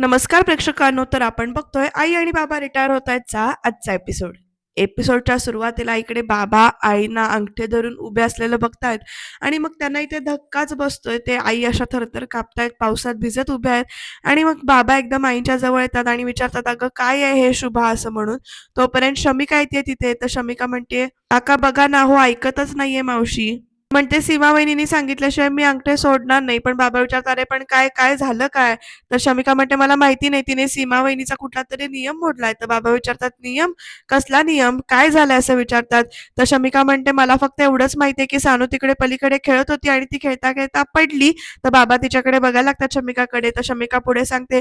नमस्कार प्रेक्षकांनो तर आपण बघतोय आई आणि बाबा रिटायर होत आहेतचा आजचा एपिसोड एपिसोडच्या सुरुवातीला इकडे बाबा आईना अंगठे धरून उभे असलेलं बघतायत आणि मग त्यांना इथे धक्काच बसतोय. ते आई अशा थरथर कापतायत पावसात भिजत उभे आहेत आणि मग बाबा एकदम आईच्या जवळ येतात आणि विचारतात अगं काय आहे हे शुभा? असं म्हणून. तोपर्यंत शमिका येते तिथे. तर शमिका म्हणते काका बघा ना हो ऐकतच नाहीये मावशी. म्हणते सीमा वहिनीने सांगितल्याशिवाय मी अंगठे सोडणार नाही. पण बाबा विचारतात अरे पण काय काय झालं काय? तर शमिका म्हणते मला माहिती नाही. तिने सीमा वहिनीचा कुठला तरी नियम मोडलाय. तर बाबा विचारतात नियम? कसला नियम? काय झालाय? असं विचारतात. तर शमिका म्हणते मला फक्त एवढंच माहितीये की सानू तिकडे पलीकडे खेळत होती आणि ती खेळता खेळता पडली. तर बाबा तिच्याकडे बघायला लागतात शमिकाकडे. तर शमिका पुढे सांगते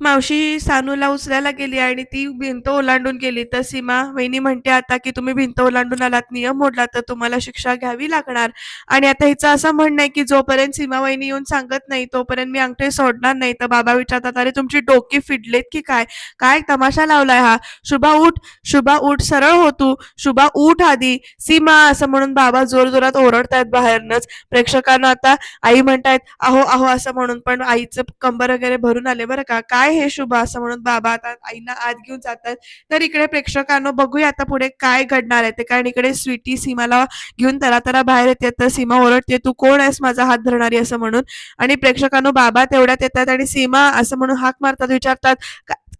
मावशी सानूला उचलायला गेली आणि ती भिंत ओलांडून गेली. तर सीमा वहिनी म्हणते आता की तुम्ही भिंत ओलांडून आलात नियम मोडला तर तुम्हाला शिक्षा घ्यावी लागणार. आणि आता हिचं असं म्हणणं आहे की जोपर्यंत सीमा वहिनी येऊन सांगत नाही तोपर्यंत मी अंगठे सोडणार नाही. तर बाबा विचारतात अरे तुमची डोकी फिडलेत की काय? काय तमाशा लावलाय हा? शुभा उठ शुभा उठ सरळ हो तू. शुभा उठ आधी. सीमा असं म्हणून बाबा जोर जोरात ओरडतायत बाहेरनच. प्रेक्षकांना आता आई म्हणतायत अहो अहो असं म्हणून. पण आईचं कंबर वगैरे भरून आले बरं का? काय हे शुभ असं म्हणून बाबा आता आईना आत घेऊन जातात. तर इकडे प्रेक्षकांनो बघूया आता पुढे काय घडणार आहे ते. कारण इकडे स्वीटी सीमाला घेऊन त्याला त्याला बाहेर येते. तर सीमा ओरडते तू कोण आहेस? माझा हात धरणारी असं म्हणून. आणि प्रेक्षकांनो बाबा तेवढ्यात येतात आणि सीमा असं म्हणून हाक मारतात विचारतात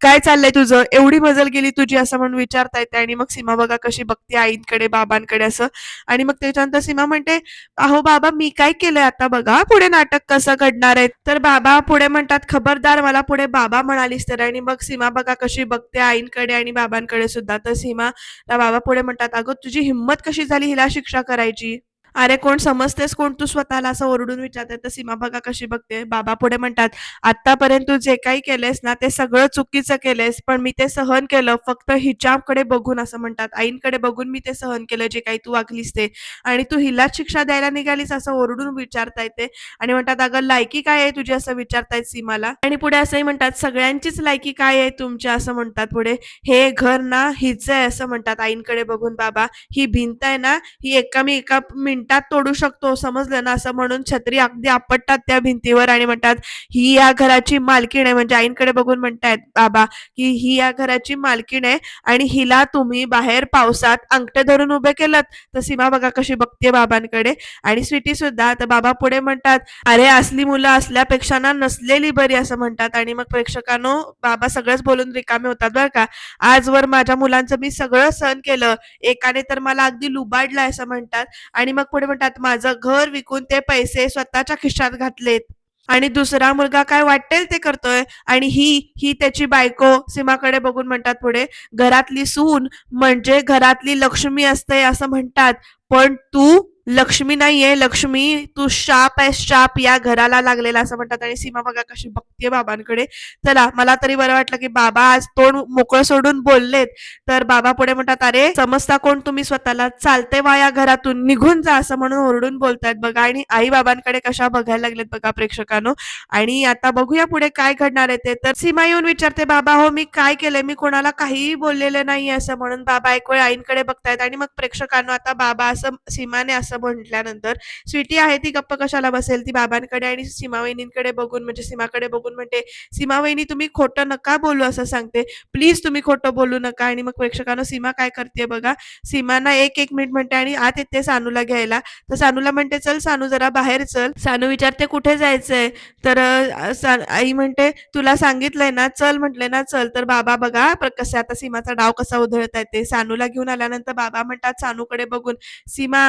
काय चाललंय तुझं? एवढी मजल गेली तुझी असं म्हणून विचारता येते आणि मग सीमा बघा कशी बघते आईंकडे बाबांकडे असं. आणि मग त्याच्यानंतर सीमा म्हणते अहो बाबा मी काय केलंय आता बघा? पुढे नाटक कसं घडणार आहे? तर बाबा पुढे म्हणतात खबरदार मला पुढे बाबा म्हणालीस तर. आणि मग सीमा बघा कशी बघते आईंकडे आणि बाबांकडे सुद्धा. तर सीमा त्या बाबा पुढे म्हणतात अगं तुझी हिंमत कशी झाली हिला शिक्षा करायची? अरे कोण समजतेस कोण तू स्वतःला असं ओरडून विचारते? तर सीमा बघा कशी बघते. बाबा पुढे म्हणतात आतापर्यंत तू जे काही केलेस ना ते सगळं चुकीचं केलेस पण मी ते सहन केलं. फक्त हिच्याकडे बघून असं म्हणतात. आईंकडे बघून मी ते सहन केलं जे काही तू वागलीस ते. आणि तू हिलाच शिक्षा द्यायला निघालीस असं ओरडून विचारता येते आणि म्हणतात अगं लायकी काय आहे तुझी? असं विचारतायत सीमाला. आणि पुढे असंही म्हणतात सगळ्यांचीच लायकी काय आहे तुमच्या असं म्हणतात पुढे. हे घर ना हिच आहे असं म्हणतात आईंकडे बघून बाबा. ही भिंत आहे ना ही एका मी एका मिनिटात तोडू शकतो समजलं ना? असं म्हणून छत्री अगदी आपटतात त्या भिंतीवर आणि म्हणतात ही या घराची मालकीण आहे. म्हणजे आईंकडे बघून म्हणतायत बाबा की ही या घराची मालकीण आहे आणि हिला तुम्ही बाहेर पावसात अंगठे धरून उभे केलं तर सीमा बघा कशी बघते बाबांकडे. आणि स्वीटी सुद्धा तर बाबा पुढे म्हणतात अरे असली मुलं असल्यापेक्षा ना नसलेली बरी असं म्हणतात. आणि मग प्रेक्षकांनो बाबा सगळंच बोलून रिकामे होतात बरं का. आजवर माझ्या मुलांचं मी सगळं सहन केलं. एकाने तर मला अगदी लुबाडलं असं म्हणतात. आणि मग पुढे म्हणतात माझं घर विकून ते पैसे स्वतःच्या खिशात घातलेत. आणि दुसरा मुलगा काय वाटेल ते करतोय? आणि ही ही त्याची बायको सीमाकडे बघून म्हणतात पुढे घरातली सून म्हणजे घरातली लक्ष्मी असते असं म्हणतात. पण तू लक्ष्मी नाहीये लक्ष्मी तू शाप आहे शाप या घराला लागलेला असं म्हणतात आणि सीमा बघा कशी बघते बाबांकडे. चला मला तरी बरं वाटलं की बाबा आज तोंड मोकळं सोडून बोललेत. तर बाबा पुढे म्हणतात अरे समजता कोण तुम्ही स्वतःला? चालते वा या घरातून निघून जा असं म्हणून ओरडून बोलतायत बघा. आणि आई बाबांकडे कशा बघायला लागलेत बघा प्रेक्षकांनो. आणि आता बघूया पुढे काय घडणार आहे ते. तर सीमा येऊन विचारते बाबा हो मी काय केलंय? मी कोणाला काहीही बोललेलं नाही असं म्हणून बाबा एक वेळ आईंकडे बघतायत. आणि मग प्रेक्षकांनो आता बाबा असं सीमाने असं म्हटल्यानंतर स्वीटी आहे ती गप्प कशाला बसेल? ती बाबांकडे आणि सीमा वहिनींकडे बघून म्हणजे सीमाकडे बघून म्हणते सीमा वहिनी तुम्ही खोटं नका बोलू असं सांगते. प्लीज तुम्ही खोटं बोलू नका. आणि मग प्रेक्षकांना सीमा काय करते बघा? सीमाना एक एक मिनिट म्हणते आणि आत येते सानूला घ्यायला. तर सानूला म्हणते चल सानू जरा बाहेर चल. सानू विचारते कुठे जायचंय? तर आई म्हणते तुला सांगितलंय ना चल म्हटले ना चल. तर बाबा बघा प्र- कसे आता सीमाचा डाव कसा उधळत आहे ते. सानूला घेऊन आल्यानंतर बाबा म्हणतात सानूकडे बघून सीमा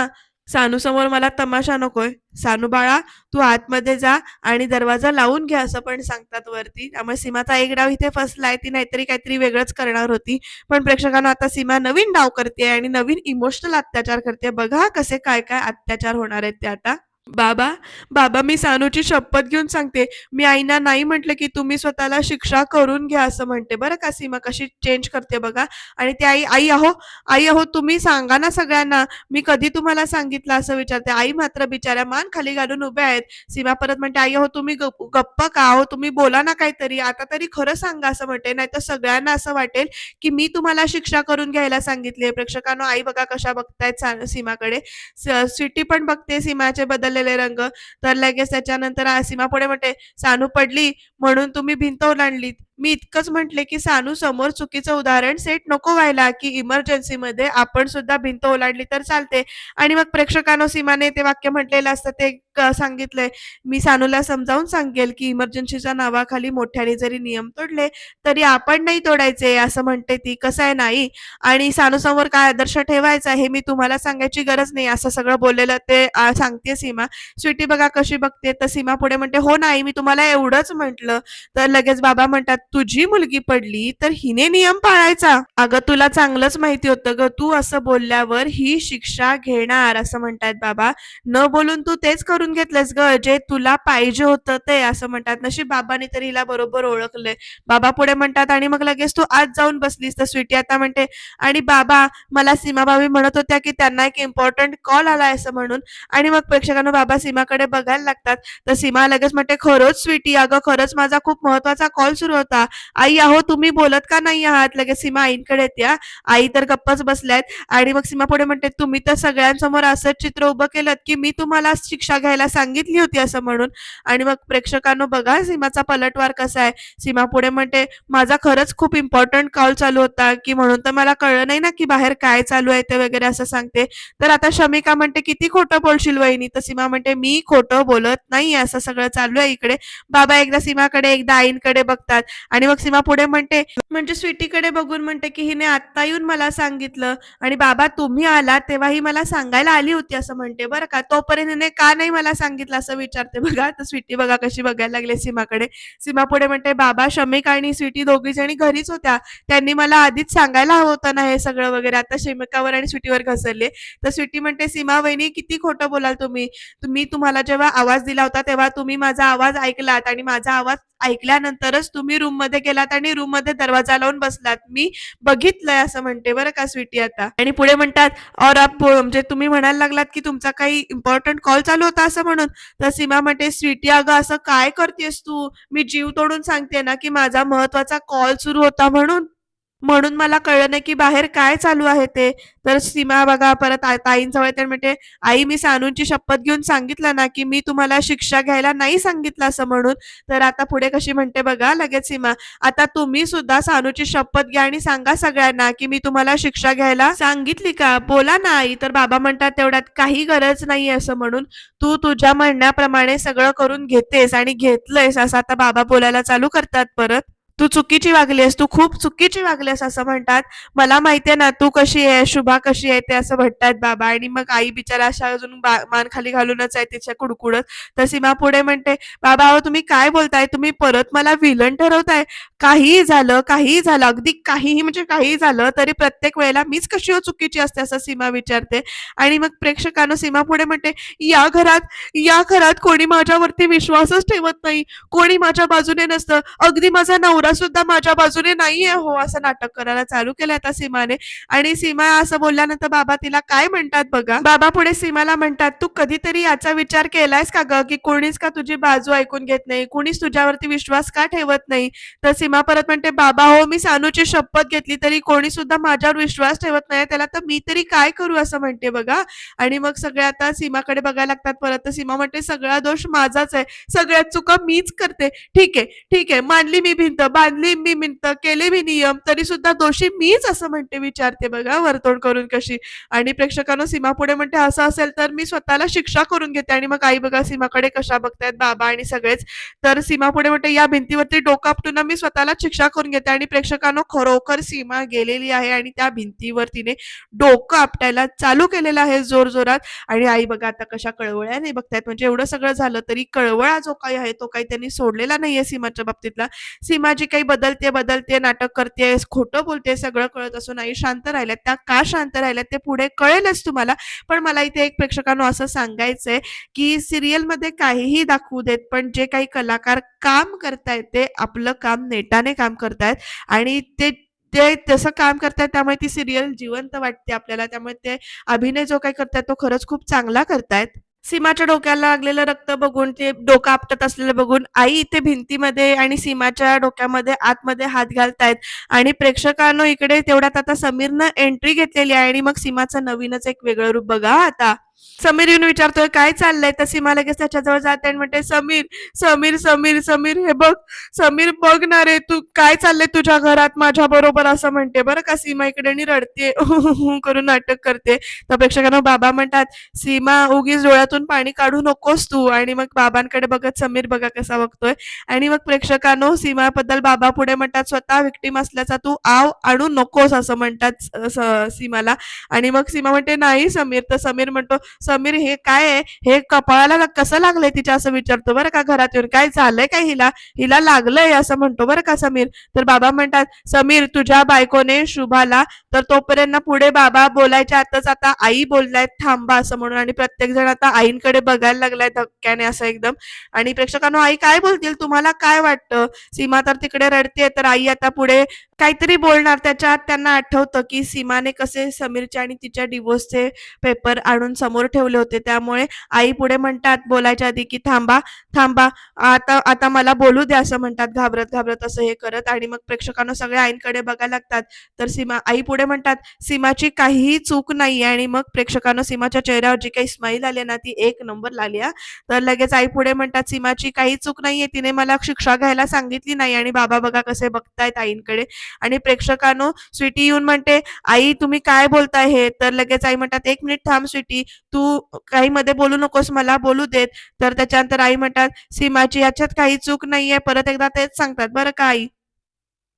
सानू समोर मला तमाशा नकोय. सानू बाळा तू आतमध्ये जा आणि दरवाजा लावून घ्या असं पण सांगतात वरती. त्यामुळे सीमाचा एक डाव इथे फसलाय ती नाहीतरी काहीतरी वेगळंच करणार होती. पण प्रेक्षकांना आता सीमा नवीन डाव करते आणि नवीन इमोशनल अत्याचार करते बघा कसे काय काय अत्याचार होणार आहेत ते आता. बाबा बाबा मी सानूची शपथ घेऊन सांगते. मी आईना नाही म्हटलं की तुम्ही स्वतःला शिक्षा करून घ्या असं म्हणते. बरं का सीमा कशी चेंज करते बघा. आणि ती आई आई अहो आई अहो तुम्ही सांगा ना सगळ्यांना. मी कधी तुम्हाला सांगितलं असं विचारते. आई मात्र बिचाऱ्या मान खाली घालून उभ्या आहेत. सीमा परत म्हणते आई अहो तुम्ही गप्प का अहो तुम्ही बोला ना काहीतरी. आता तरी खरं सांगा असं म्हणते. नाहीतर सगळ्यांना असं वाटेल की मी तुम्हाला शिक्षा करून घ्यायला सांगितली प्रेक्षकांनो आई बघा कशा बघतायत सीमाकडे. सिटी स्वीटी पण बघते सीमाचे बदल. उडालेले रंग. तर लगेच त्याच्यानंतर आ- सीमा पुढे म्हणते सानू पडली म्हणून तुम्ही भिंत ओलांडलीत. मी इतकंच म्हटले की सानू समोर चुकीचं उदाहरण सेट नको व्हायला की इमर्जन्सीमध्ये आपण सुद्धा भिंत ओलांडली तर चालते. आणि मग प्रेक्षकांनो सीमाने ते वाक्य म्हटलेलं असतं ते सांगितलंय. मी सानूला समजावून सांगेल की इमर्जन्सीच्या नावाखाली मोठ्याने जरी नियम तोडले तरी आपण नाही तोडायचे असं म्हणते ती. कसं आहे नाही? आणि सानू समोर काय आदर्श ठेवायचा हे मी तुम्हाला सांगायची गरज नाही असं सगळं बोललेलं ते सांगते सीमा. स्वीटी बघा कशी बघते तर सीमा पुढे म्हणते हो नाही मी तुम्हाला एवढंच म्हंटल. तर लगेच बाबा म्हणतात तुझी मुलगी पडली तर हिने नियम पाळायचा. अगं तुला चांगलंच माहिती होतं ग. तू असं बोलल्यावर ही शिक्षा घेणार असं म्हणतात बाबा. न बोलून तू तेच करून घेतलंस ग. जे तुला पाहिजे होतं ते असं म्हणतात. नशीब बाबांनी तरी हिला बरोबर ओळखले बाबा पुढे म्हणतात आणि मग लगेच तू आज जाऊन बसलीस. तर स्वीटी आता म्हणते आणि बाबा मला सीमाबाबी म्हणत होत्या की त्यांना एक इम्पॉर्टंट कॉल आला असं म्हणून. आणि मग प्रेक्षकांना बाबा सीमाकडे बघायला लागतात. तर सीमा लगेच म्हणते खरंच स्वीटी अगं खरंच माझा खूप महत्त्वाचा कॉल सुरू होता. आई अहो तुम्ही बोलत का नाही आहात? लगेच सीमा आईंकडे येत्या आई तर गप्पच बसल्यात. आणि मग सीमा पुढे म्हणते तुम्ही तर सगळ्यांसमोर असंच चित्र उभं केलं की मी तुम्हाला शिक्षा घ्यायला सांगितली होती असं म्हणून. आणि मग प्रेक्षकांनो बघा सीमाचा पलटवार कसा आहे. सीमा पुढे म्हणते माझा खरंच खूप इम्पॉर्टंट कॉल चालू होता की म्हणून तर मला कळलं नाही ना की बाहेर काय चालू आहे ते वगैरे असं सांगते. तर आता शमिका म्हणते किती खोटं बोलशील वहिनी? तर सीमा म्हणते मी खोटं बोलत नाही असं सगळं चालू आहे इकडे. बाबा एकदा सीमाकडे एकदा आईंकडे बघतात. आणि मग सीमा पुढे म्हणते म्हणजे स्वीटीकडे बघून म्हणते की हिने आत्ता येऊन मला सांगितलं आणि बाबा तुम्ही आला तेव्हा ही मला सांगायला आली होती असं म्हणते. बरं का? तोपर्यंत हिने का नाही मला सांगितलं असं विचारते बघा. तर स्वीटी बघा कशी बघायला लागली सीमाकडे. सीमा पुढे म्हणते बाबा शमिक आणि स्वीटी दोघी जणी घरीच होत्या. त्यांनी मला आधीच सांगायला हवं होतं ना हे सगळं वगैरे. आता शमिकावर आणि स्वीटीवर घसरले. तर स्वीटी म्हणते सीमा वहिनी किती खोटं बोलाल तुम्ही? तुम्ही तुम्हाला जेव्हा आवाज दिला होता तेव्हा तुम्ही माझा आवाज ऐकलात आणि माझा आवाज ऐकल्यानंतरच तुम्ही रूममध्ये गेलात आणि रूममध्ये दरवाजा लावून बसलात. मी बघितलंय असं म्हणते बरं का स्वीटी आता. आणि पुढे म्हणतात और आप म्हणजे तुम्ही म्हणायला लागलात की तुमचा काही इम्पॉर्टंट कॉल चालू होता असं म्हणून. तर सीमा म्हणते स्वीटी अगं असं काय करतेस तू? मी जीव तोडून सांगते ना की माझा महत्त्वाचा कॉल सुरू होता म्हणून. म्हणून मला कळलं नाही की बाहेर काय चालू आहे ते. तर सीमा बघा परत ताईंजवळ येते म्हणते आई मी सानूंची शपथ घेऊन सांगितलं ना की मी तुम्हाला शिक्षा घ्यायला नाही सांगितलं असं म्हणून. तर आता पुढे कशी म्हणते बघा लगेच सीमा आता तुम्ही सुद्धा सानूची शपथ घ्या आणि सांगा सगळ्यांना की मी तुम्हाला शिक्षा घ्यायला सांगितली का? बोला ना आई. तर बाबा म्हणतात तेवढ्यात काही गरज नाहीये असं म्हणून तू तुझ्या म्हणण्याप्रमाणे सगळं करून घेतेस आणि घेतलंयस. असं आता बाबा बोलायला चालू करतात परत. तू चुकीची वागलीस तू खूप चुकीची वागलीस असं म्हणतात. मला माहितीये ना तू कशी आहे शुभा कशी आहे ते असं म्हणतात बाबा. आणि मग आई बिचारा अशा अजून बा- मान खाली घालूनच आहे तिच्या कुडकुडत. तर सीमा पुढे म्हणते बाबा अहो तुम्ही काय बोलताय? तुम्ही परत मला विलन ठरवताय. काहीही झालं काहीही झालं अगदी काहीही म्हणजे काहीही झालं तरी प्रत्येक वेळेला मीच कशी हो चुकीची असते? असं सीमा विचारते. आणि मग प्रेक्षकांनो सीमा पुढे म्हणते या घरात या घरात कोणी माझ्यावरती विश्वासच ठेवत नाही. कोणी माझ्या बाजूने नसतं. अगदी माझा नवरा सुद्धा माझ्या बाजूने नाहीये. हो असं नाटक करायला चालू केलं आता सीमाने. आणि सीमा असं बोलल्यानंतर बाबा तिला काय म्हणतात बघा? बाबा पुढे सीमाला म्हणतात तू कधीतरी याचा विचार केलायस का ग? की कोणीच का तुझी बाजू ऐकून घेत नाही? कोणीच तुझ्यावरती विश्वास का ठेवत नाही? तर सीमा परत म्हणते बाबा हो मी सानूची शपथ घेतली तरी कोणी सुद्धा माझ्यावर विश्वास ठेवत नाही. त्याला तर मी तरी काय करू असं म्हणते बघा. आणि मग सगळे आता सीमाकडे बघायला लागतात परत. तर सीमा म्हणते सगळा दोष माझाच आहे. सगळ्यात चुका मीच करते. ठीक आहे ठीक आहे. मानली मी भिंत. बांधली मी भिंत केले मी नियम तरी सुद्धा दोषी मीच असं म्हणते विचारते बघा वर्तोड करून कशी. आणि प्रेक्षकांनो सीमा पुढे म्हणते असं असेल तर मी स्वतःला शिक्षा करून घेते आणि मग आई बघा सीमाकडे कशा बघतायत बाबा आणि सगळेच. तर सीमा पुढे म्हणते या भिंतीवरती डोकं आपटून मी स्वतःला शिक्षा करून घेते आणि प्रेक्षकांनो खरोखर सीमा गेलेली आहे आणि त्या भिंतीवर तिने डोकं आपटायला चालू केलेलं आहे जोर जोरात आणि आई बघा आता कशा कळवळ्याने बघतायत. म्हणजे एवढं सगळं झालं तरी कळवळा जो काही आहे तो काही त्यांनी सोडलेला नाहीये सीमाच्या बाबतीतला. सीमा जी काही बदलते बदलते नाटक करते खोटं बोलते सगळं कळत असून आई शांत राहिल्यात. त्या का शांत राहिल्यात ते पुढे कळेलच तुम्हाला. पण मला इथे एक प्रेक्षकांनो असं सांगायचंय की सिरियलमध्ये काहीही दाखवू देत पण जे काही कलाकार काम करतायत ते आपलं काम नेटाने काम करतायत. आणि ते ते तसं काम करतात त्यामुळे ती सिरियल जिवंत वाटते आपल्याला. त्यामुळे ते अभिनय जो काही करतायत तो खरंच खूप चांगला करतायत. सीमाच्या डोक्याला लागलेलं रक्त बघून ते डोकं आपटत असलेलं बघून आई इथे भिंतीमध्ये आणि सीमाच्या डोक्यामध्ये आतमध्ये हात घालतायत. आणि प्रेक्षकांनो इकडे तेवढ्यात आता समीरनं एंट्री घेतलेली आहे आणि मग सीमाचं नवीनच एक वेगळं रूप बघा आता. समीर येऊन विचारतोय काय चाललंय? तर सीमा लगेच त्याच्याजवळ जाते आणि म्हणते समीर समीर समीर समीर हे बघ समीर बघ ना रे तू काय चाललंय तुझ्या घरात माझ्या बरोबर? असं म्हणते. बरं का सीमा इकडे आणि रडते करून नाटक करते. तर प्रेक्षकांना बाबा म्हणतात सीमा उगीच डोळ्यातून पाणी काढू नकोस तू. आणि मग बाबांकडे बघत समीर बघा कसा बघतोय. आणि मग प्रेक्षकांनो सीमाबद्दल बाबा पुढे म्हणतात स्वतः विक्टीम असल्याचा तू आव आणू नकोस असं म्हणतात सीमाला. आणि मग सीमा म्हणते नाही समीर. तर समीर म्हणतो समीर हे काय आहे? हे कपाळाला कसं लागलंय तिच्या? असं विचारतो बरं का घरात येऊन. काय झालंय काय हिला? हिला लागलंय असं म्हणतो बरं का समीर? तर बाबा म्हणतात समीर तुझ्या बायकोने शुभाला तर तोपर्यंत पुढे बाबा बोलायच्या आताच आता आई बोललाय थांबा असं म्हणून. आणि प्रत्येक जण आता आईंकडे बघायला लागलाय धक्क्याने असं एकदम. आणि प्रेक्षकांनो आई काय बोलतील? तुम्हाला काय वाटतं? सीमा तर तिकडे रडते तर आई आता पुढे काहीतरी बोलणार. त्याच्या आत त्यांना आठवतं की सीमाने कसे समीरच्या आणि तिच्या डिवोर्सचे पेपर आणून समोर समोर ठेवले होते. त्यामुळे आई पुढे म्हणतात बोलायच्या आधी की थांबा थांबा आता आता मला बोलू द्या असं म्हणतात. घाबरत घाबरत असं हे करत आणि मग प्रेक्षकांना सगळ्या आईंकडे बघायला लागतात. तर सीमा आई पुढे म्हणतात सीमाची काहीही चूक नाही आणि मग प्रेक्षकांना सीमाच्या चेहऱ्यावर जी काही स्माईल आली ना ती एक नंबर लागली तर लगेच आई पुढे म्हणतात सीमाची काही चूक नाहीये. तिने मला शिक्षा घ्यायला सांगितली नाही आणि बाबा बघा कसे बघतायत आईंकडे. आणि प्रेक्षकांनो स्वीटी येऊन म्हणते आई तुम्ही काय बोलताय हे? तर लगेच आई म्हणतात एक मिनिट थांब स्वीटी तू काही मध्ये बोलू नकोस मला बोलू देत. तर त्याच्यानंतर आई म्हणतात सीमाची याच्यात काही चूक नाहीये. परत एकदा तेच सांगतात बरं का आई?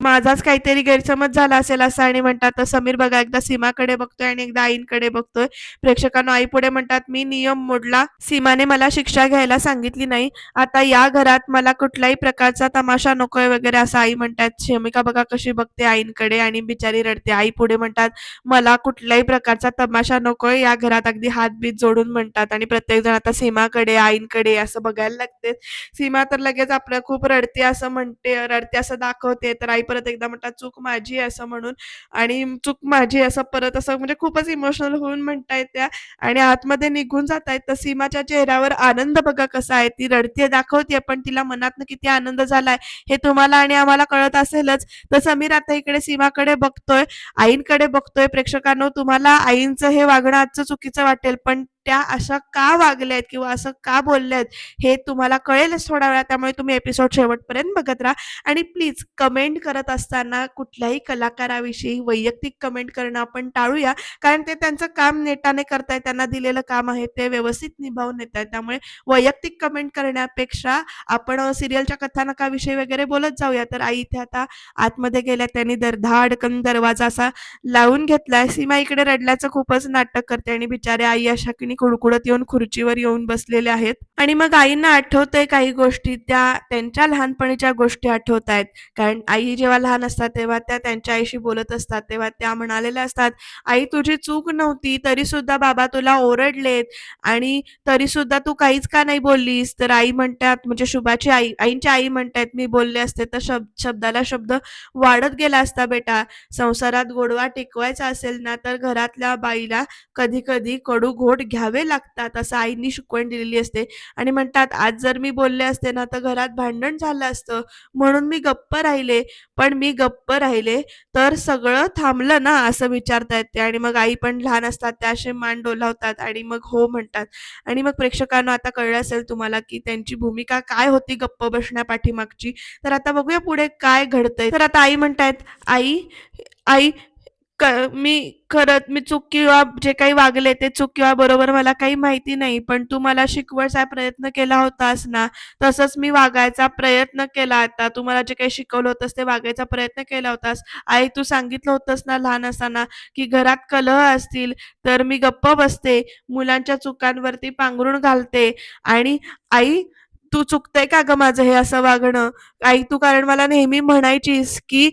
माझाच काहीतरी गैरसमज झाला असेल असं आणि म्हणतात तर समीर बघा एकदा सीमाकडे बघतोय आणि एकदा आईंकडे बघतोय. प्रेक्षकांना आई पुढे म्हणतात मी नियम मोडला. सीमाने मला शिक्षा घ्यायला सांगितली नाही. आता या घरात मला कुठल्याही प्रकारचा तमाशा नकोय वगैरे असं आई म्हणतात. शमिका बघा कशी बघते आईंकडे आणि बिचारी रडते. आई पुढे म्हणतात मला कुठल्याही प्रकारचा तमाशा नकोय. या घरात अगदी हातबीत जोडून म्हणतात आणि प्रत्येक जण आता सीमाकडे आईंकडे असं बघायला लागते. सीमा तर लगेच आपलं खूप रडते असं म्हणते रडते असं दाखवते. तर आई परत एकदा म्हणतात चूक माझी आहे असं म्हणून. आणि चूक माझी असं परत असं म्हणजे खूपच इमोशनल होऊन म्हणतायत त्या. आणि आतमध्ये निघून जात आहेत तर सीमाच्या चेहऱ्यावर आनंद बघा कसा आहे. ती रडते दाखवते पण तिला मनातनं किती आनंद झालाय हे तुम्हाला आणि आम्हाला कळत असेलच. तर समीर आता इकडे सीमाकडे बघतोय आईंकडे बघतोय. प्रेक्षकांनो तुम्हाला आईंचं हे वागणं आजचं चुकीचं वाटेल पण त्या अशा का वागल्यात किंवा असं का बोलल्यात हे तुम्हाला कळेलच थोड्या वेळा. त्यामुळे तुम्ही एपिसोड शेवटपर्यंत बघत राहा. आणि प्लीज कमेंट करत असताना कुठल्याही कलाकाराविषयी वैयक्तिक कमेंट करणं आपण टाळूया. कारण ते त्यांचं काम नेटाने करताय त्यांना दिलेलं काम आहे ते व्यवस्थित निभावून येत आहेत त्यामुळे वैयक्तिक कमेंट करण्यापेक्षा आपण सिरियलच्या कथानकाविषयी वगैरे बोलत जाऊया. तर आई इथे आता आतमध्ये गेल्या त्यांनी दर धाडकन दरवाजा असा लावून घेतलाय सीमा इकडे रडल्याचं खूपच नाटक करते आणि बिचारे आई अशा कुडकुडत येऊन खुर्चीवर येऊन बसलेले आहेत. आणि मग आईंना आठवतंय काही गोष्टी त्या त्यांच्या लहानपणीच्या गोष्टी आठवत आहेत. कारण आई जेव्हा लहान असतात तेव्हा त्या त्यांच्या आईशी बोलत असतात तेव्हा त्या म्हणालेल्या असतात आई तुझी चूक नव्हती तरी सुद्धा बाबा तुला ओरडलेत आणि तरी सुद्धा तू काहीच का नाही बोललीस? तर आई म्हणतात म्हणजे शुभाची आई आईंची आई म्हणतात मी बोलले असते तर शब्द शब्दाला शब्द वाढत गेला असता बेटा. संसारात गोडवा टिकवायचा असेल ना तर घरातल्या बाईला कधी कधी कडू घोट घ्या घ्यावे लागतात असं आईनी शिकवण दिलेली असते. आणि म्हणतात आज जर मी बोलले असते ना तर घरात भांडण झालं असतं. म्हणून मी गप्प राहिले. पण मी गप्प राहिले तर सगळं थांबलं ना असं विचारतायत ते. आणि मग आई पण लहान असतात त्या असे मान डोलावतात आणि मग हो म्हणतात. आणि मग प्रेक्षकांना आता कळलं असेल तुम्हाला की त्यांची भूमिका काय होती गप्प बसण्या पाठीमागची. तर आता बघूया पुढे काय घडतंय. तर आता आई म्हणतायत आई आई मी खरंच मी चूक किंवा जे काही वागले ते चूक किंवा बरोबर मला काही माहिती नाही पण तू मला शिकवायचा प्रयत्न केला होतास ना तसंच मी वागायचा प्रयत्न केला आता. तू मला जे काही शिकवलं होतंस ते वागायचा प्रयत्न केला होतास. आई तू सांगितलं होतंस ना लहान असताना की घरात कलह असतील तर मी गप्प बसते मुलांच्या चुकांवरती पांघरून घालते. आणि आई तू चुकतंय का ग माझं हे असं वागणं? आई तू कारण मला नेहमी म्हणायचीस की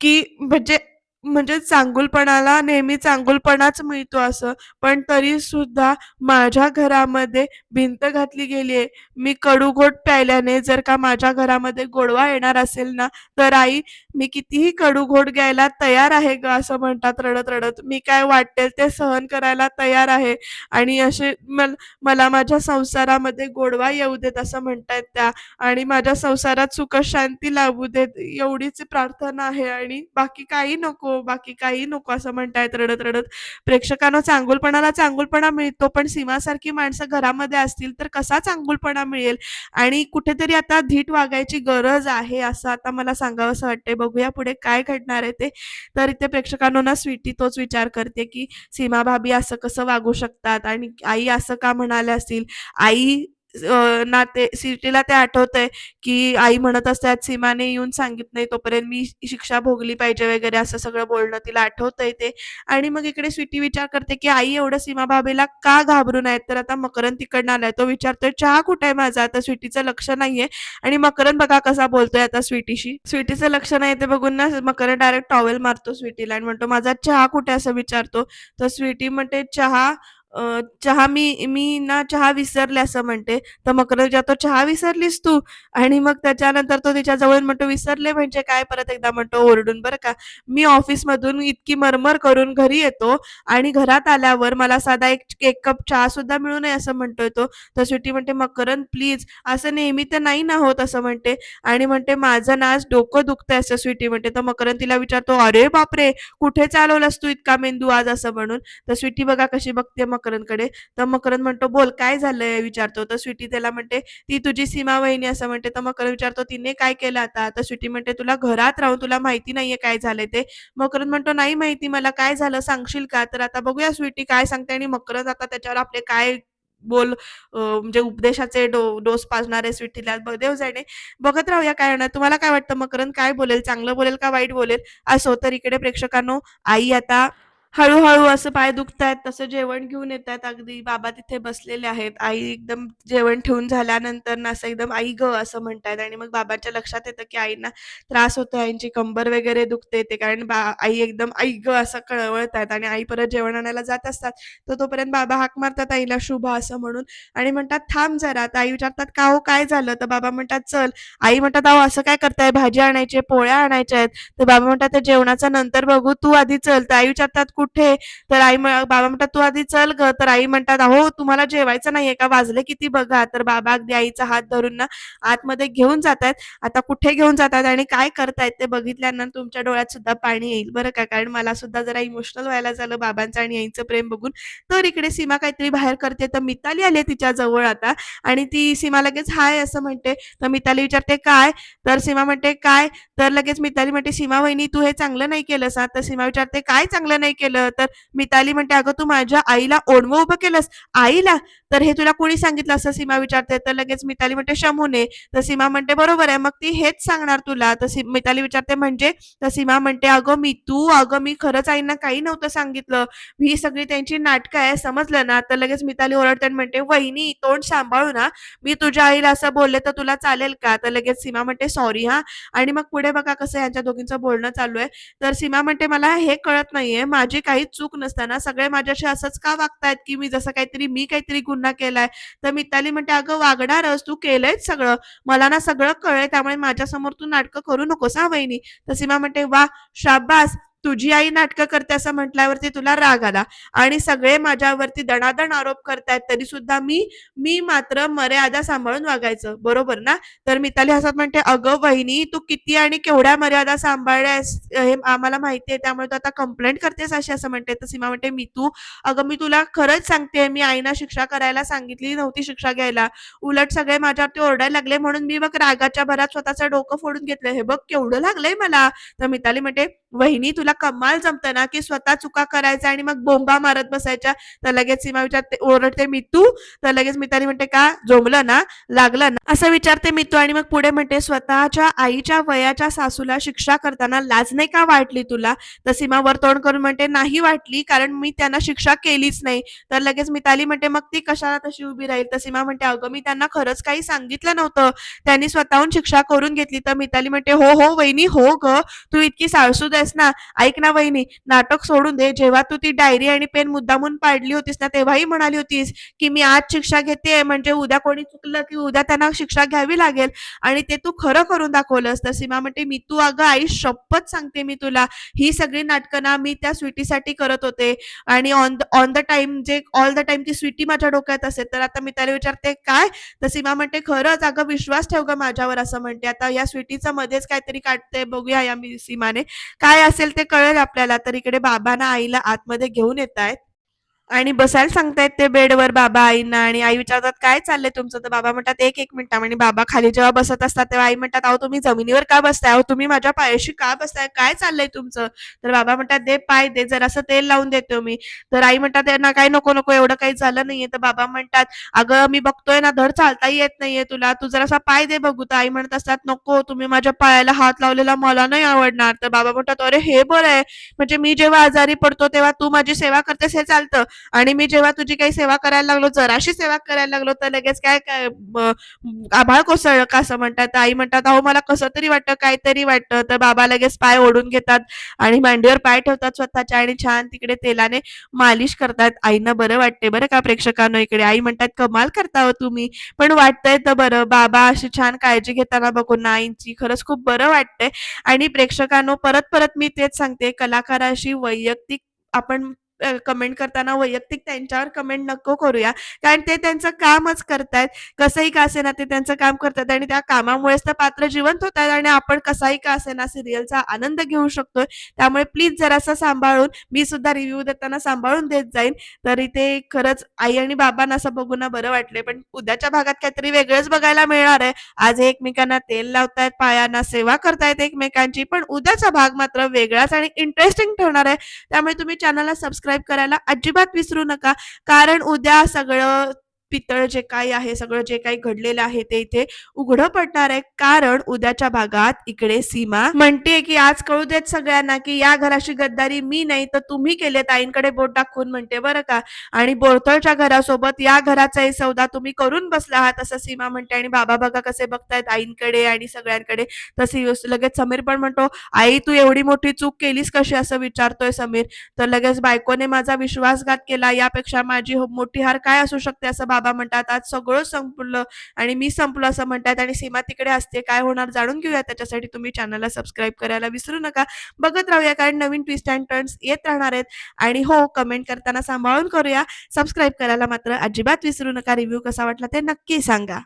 की म्हणजे म्हणजे चांगुलपणाला नेहमी चांगुलपणाच मिळतो असं. पण तरी सुद्धा माझ्या घरामध्ये भिंत घातली गेली आहे. मी कडूघोट प्यायल्याने जर का माझ्या घरामध्ये गोडवा येणार असेल ना तर आई मी कितीही कडूघोट घ्यायला तयार आहे ग असं म्हणतात रडत रडत. मी काय वाटेल ते सहन करायला तयार आहे. आणि असे मल मला माझ्या संसारामध्ये गोडवा येऊ देत असं म्हणतायत त्या. आणि माझ्या संसारात सुख शांती लाभू देत एवढीच प्रार्थना आहे. आणि बाकी काही नको. नको, बाकी काही नको असं म्हणतायत रडत-रडत. प्रेक्षकांना चांगुलपणाला चांगुलपणा मिळतो, पण सीमासारखी माणसं घरामध्ये असतील तर कसा चांगुलपणा मिळेल? आणि कुठेतरी आता धीट वागायची गरज आहे, असं आता मला सांगावसं वाटतंय. बघूया पुढे काय घडणार आहे ते. तर इथे प्रेक्षकांना ना स्वीटी तोच विचार करते, की सीमा भाभी असं कसं वागू शकतात आणि आई असं का म्हणाल्या असतील? आई ना ते स्वीटीला ते आठवतंय, की आई म्हणत असतात, "सीमाने येऊन सांगित नाही तोपर्यंत मी शिक्षा भोगली पाहिजे" वगैरे असं सगळं बोलणं तिला आठवतंय ते. आणि मग इकडे स्वीटी विचार करते, की आई एवढं सीमा भाभीला का घाबरून आहेत? तर आता मकरंद तिकडनं आलाय. तो विचारतोय, "चहा कुठे आहे माझा?" आता स्वीटीचं लक्ष नाहीये आणि मकरंद बघा कसा बोलतोय आता स्वीटीशी. स्वीटीचं लक्ष नाही ते बघून ना मकरंद डायरेक्ट टॉवेल मारतो स्वीटीला आणि म्हणतो, "माझा चहा कुठे असं विचारतो. तर स्वीटी म्हणते, "चहा अ, चहा मी मी ना चहा विसरले असं म्हणते. तर मकरंदच्या तो "चहा विसरलीस तू?" आणि मग त्याच्यानंतर तो तिच्या जवळ म्हणतो, "विसरले म्हणजे काय?" परत एकदा म्हणतो ओरडून बरं का. "मी ऑफिसमधून इतकी मरमर करून घरी येतो आणि घरात आल्यावर मला साधा एक एक कप चहा सुद्धा मिळू नये असं म्हणतोय तो." तर स्वीटी म्हणते, "मकरंद प्लीज असं नेहमी तर नाही ना होत." असं म्हणते आणि म्हणते, "माझं ना आज डोकं दुखतंय." असं स्वीटी म्हणते. तर मकरंद तिला विचारतो, "अरे बापरे! कुठे चालवलास तू इतका मेंदू आज?" असं म्हणून. तर स्वीटी बघा कशी बघते मकरंदकडे. तर मकरंद म्हणतो, "बोल काय झालंय?" विचारतो. तर स्वीटी त्याला म्हणते, "ती तुझी सीमा वहिनी" असं म्हणते. तर मकरंद विचारतो, "तिने काय केलं आता?" तर स्वीटी म्हणते, "तुला घरात राहून तुला माहिती नाहीये काय झालंय ते?" मकरंद म्हणतो, "नाही माहिती मला काय झालं सांगशील का?" तर आता बघूया स्वीटी काय सांगते आणि मकरंद आता त्याच्यावर आपले काय बोल म्हणजे उपदेशाचे डो डोस पाजणार आहे स्वीटीला देव जाणे. बघत राहूया काय होणार. तुम्हाला काय वाटतं मकरंद काय बोलेल? चांगलं बोलेल का वाईट बोलेल? असो तर इकडे प्रेक्षकांनो आई आता हळूहळू असं पाय दुखतायत तसं जेवण घेऊन येतायत अगदी. बाबा तिथे बसलेले आहेत. आई एकदम जेवण ठेवून झाल्यानंतर ना असं एकदम "आई गं!" असं म्हणतायत आणि मग बाबांच्या लक्षात येतं, की आईंना त्रास होतोय. आईंची कंबर वगैरे दुखते ते कारण बा आई एकदम "आई गं!" असं कळवळतायत आणि आई परत जेवण आणायला जात असतात. तर तोपर्यंत बाबा हाक मारतात आईला शुभ असं म्हणून आणि म्हणतात, "थांब जरा." आई विचारतात, "का हो काय झालं?" तर बाबा म्हणतात, "चल." आई म्हणतात, "अहो असं काय करताय? भाजी आणायची पोळ्या आणायच्या आहेत." तर बाबा म्हणतात, जेवणाचा नंतर बघू, तू आधी चल." तर आई विचारतात, "कुठे?" तर आई बाबा म्हणतात, "तू आधी चल ग तर आई म्हणतात, "अहो तुम्हाला जेवायचं नाहीये का? वाजले किती बघा." तर बाबा अगदी आईचा हात धरून ना आतमध्ये घेऊन जातायत. आता कुठे घेऊन जातायत आणि काय करतायत ते बघितल्यानंतर तुमच्या डोळ्यात सुद्धा पाणी येईल बरं का. कारण मला सुद्धा जरा इमोशनल व्हायला झालं बाबांचं आणि आईचं प्रेम बघून. तर इकडे सीमा काहीतरी बाहेर करते तर मिताली आली आहे तिच्या जवळ आता आणि ती सीमा लगेच हाय असं म्हणते. तर मिताली विचारते, "काय?" तर सीमा म्हणते, "काय?" तर लगेच मिताली म्हणते, "सीमा वहिनी तू हे चांगलं नाही केलंस सा तर सीमा विचारते, "काय चांगलं नाही केलं?" तर मिताली म्हणते, "अगं तू माझ्या आईला ओढवं उभं केलंस." "आईला?" तर "हे तुला कोणी सांगितलं?" असं सीमा विचारते. तर लगेच मिताली म्हणते, "शमूने." तर सीमा म्हणते, "बरोबर आहे, मग ती हेच सांगणार तुला." तर मिताली विचारते, "म्हणजे?" तर सीमा म्हणते, "अगं मी तू अगं मी खरंच आईंना काही नव्हतं सांगितलं. ही सगळी त्यांची नाटकं आहे, समजलं ना?" तर लगेच मिताली ओरडते म्हणते, "वहिनी तोंड सांभाळू ना मी तुझ्या आईला असं बोलले तर तुला चालेल का?" तर लगेच सीमा म्हणते, "सॉरी हा आणि मग पुढे बघा कसं यांच्या दोघींचं बोलणं चालू आहे. तर सीमा म्हणते, "मला हे कळत नाहीये, माझी म्हणजे काहीच चूक नसताना सगळे माझ्याशी असंच का वागतायत, की मी जसं काहीतरी मी काहीतरी गुन्हा केलाय." तर मिताली म्हणते, "अगं वागणारच, तू केलंयच सगळं. मला ना सगळं कळलंय, त्यामुळे माझ्यासमोर तू नाटकं करू नकोस हा वहिनी." तर सीमा म्हणते, वा शाब्बास. तुझी आई नाटकं करते असं म्हटल्यावरती तुला राग आला आणि सगळे माझ्यावरती दणादण आरोप करतायत, तरी सुद्धा मी मी मात्र मर्यादा सांभाळून वागायचं, बरोबर ना?" तर मिताली हसत म्हणते, "अगं वहिनी, तू किती आणि केवढ्या मर्यादा सांभाळल्यास हे आम्हाला माहिती आहे, त्यामुळे तू आता कंप्लेंट करतेस अशी असं म्हणते." तर सीमा म्हणते, मी तू अगं मी तुला खरंच सांगते, मी आईना शिक्षा करायला सांगितली नव्हती शिक्षा घ्यायला. उलट सगळे माझ्यावरती ओरडायला लागले म्हणून मी मग रागाच्या भरात स्वतःचं डोकं फोडून घेतलं. हे बघ केवढं लागलंय मला." तर मिताली म्हणते, "वहिनी तुला कमाल जमतं ना, की स्वतः चुका करायचा आणि मग बोंबा मारत बसायच्या." तर लगेच सीमा विचारते ओरडते, "मितू?" तर लगेच मिताली म्हणते, "का? जोमलं ना? लागलं ना?" असं विचारते मितू आणि मग पुढे म्हणते, "स्वतःच्या आईच्या वयाच्या सासूला शिक्षा करताना लाज नाही का वाटली तुला?" तर सीमा वर तोंड करून म्हणते, "नाही वाटली, कारण मी त्यांना शिक्षा केलीच नाही." तर लगेच मिताली म्हणते, "मग ती कशाला तशी उभी राहील?" तर सीमा म्हणते, "अगं मी त्यांना खरंच काही सांगितलं नव्हतं. त्यांनी स्वतःहून शिक्षा करून घेतली." तर मिताली म्हणते, "हो, हो वहिनी, हो ग तू इतकी साळसूद आहेस ना. ऐक ना वहिनी, नाटक सोडून दे. जेव्हा तू ती डायरी आणि पेन मुद्दामून पाडली होतीस ना, तेव्हाही म्हणाली होतीस, की मी आज शिक्षा घेतेय म्हणजे उद्या कोणी चुकलं, की उद्या त्यांना शिक्षा घ्यावी लागेल आणि ते तू खरं करून दाखवलंस." तर सीमा म्हणते, मी तू अगं आई शपथ सांगते मी तुला, ही सगळी नाटकं ना मी त्या स्वीटीसाठी करत होते आणि on the on the time जे ऑल द टाईम ती स्वीटी माझ्या डोक्यात असेल." तर आता मी त्याला विचारते, "काय?" तर सीमा म्हणते, "खरंच अगं विश्वास ठेव ग माझ्यावर." असं म्हणते. आता या स्वीटीचं मध्येच काहीतरी काढते बघूया या मी सीमाने. काय असेल ते कळेल आपल्याला तर इकडे बाबांना आईला आतमध्ये घेऊन येतायत. आणि बसायला सांगतायत ते बेडवर बाबा आईंना आणि आई विचारतात काय चाललंय तुमचं? तर बाबा म्हणतात एक एक मिनिट आणि बाबा खाली जेव्हा बसत असतात तेव्हा आई म्हणतात अहो तुम्ही जमिनीवर का बसताय? अहो तुम्ही माझ्या पायाशी का बसताय? काय चाललंय तुमचं? तर बाबा म्हणतात दे पाय दे जर असं तेल लावून देतो मी. तर आई म्हणतात त्यांना काय नको नको एवढं काही झालं नाहीये. तर बाबा म्हणतात अगं मी बघतोय ना धड चालता येत नाहीये तुला. तू जरासा पाय दे बघू. तर आई म्हणत असतात नको तुम्ही माझ्या पायाला हात लावलेला मला नाही आवडणार. तर बाबा म्हणतात अरे हे बरं आहे. म्हणजे मी जेव्हा आजारी पडतो तेव्हा तू माझी सेवा करतेस हे चालतं. आणि मी जेव्हा तुझी काही सेवा करायला लागलो जराशी सेवा करायला लागलो तर लगेच काय काय आभाळ कोसळलं का असं म्हणतात. आई म्हणतात अहो मला कसं तरी वाटतं काहीतरी वाटतं. तर बाबा लगेच पाय ओढून घेतात आणि मांडीवर पाय ठेवतात स्वतःच्या आणि छान तिकडे तेलाने मालिश करतात. आईना बरं वाटते बरं का प्रेक्षकांनो इकडे? आई म्हणतात कमाल करता हो तुम्ही. पण वाटतंय तर बरं. बाबा अशी छान काळजी घेताना बघून ना आईंची खरंच खूप बरं वाटतंय. आणि प्रेक्षकांनो परत परत मी तेच सांगते कलाकाराशी वैयक्तिक आपण कमेंट करताना वैयक्तिक त्यांच्यावर कमेंट नको करूया. कारण ते त्यांचं कामच करतायत. कसंही का असेना ते त्यांचं काम करतात आणि त्या कामामुळेच तर पात्र जिवंत होत आहेत आणि आपण कसाही का असेना सिरियलचा आनंद घेऊ शकतोय. त्यामुळे प्लीज जरासं सांभाळून मी सुद्धा रिव्ह्यू देताना सांभाळून देत जाईन. तर इथे खरंच आई आणि बाबांना असं बघून ना बरं वाटले पण उद्याच्या भागात काहीतरी वेगळंच बघायला मिळणार आहे. आज एकमेकांना तेल लावतायत पायांना सेवा करतायत एकमेकांची. पण उद्याचा भाग मात्र वेगळाच आणि इंटरेस्टिंग ठेवणार आहे. त्यामुळे तुम्ही चॅनलला सबस्क्राईब करायला अजिबात विसरू नका. कारण उद्या सगळं पितळ जे काही आहे सगळं जे काही घडलेलं आहे ते इथे उघडं पडणार आहे. कारण उद्याच्या भागात इकडे सीमा म्हणते की आज कळू देत सगळ्यांना की या घराची गद्दारी मी नाही तर तुम्ही केले ताईंकडे बोट दाखवून म्हणते बरं का? आणि बोरथळच्या घरासोबत या घराचाही सौदा तुम्ही करून बसला आहात असं सीमा म्हणते. आणि बाबा बघा कसे बघतायत आईंकडे आणि सगळ्यांकडे. तसे लगेच समीर पण म्हणतो आई तू एवढी मोठी चूक केलीस कशी? असं विचारतोय समीर. तर लगेच बायकोने माझा विश्वासघात केला. यापेक्षा माझी हो-, मोठी हार काय असू शकते असं बाबा म्हणतात आज सगळं संपलं आणि मी संपलो असं म्हणतात. आणि सीमा तिकडे असते. काय होणार जाणून घेऊया. त्याच्यासाठी तुम्ही चॅनलला सबस्क्राईब करायला विसरू नका. बघत राहूया कारण नवीन ट्विस्ट अँड टर्न्स येत राहणार आहेत. आणि हो कमेंट करताना सांभाळून करूया. सबस्क्राईब करायला मात्र अजिबात विसरू नका. रिव्ह्यू कसा वाटला ते नक्की सांगा.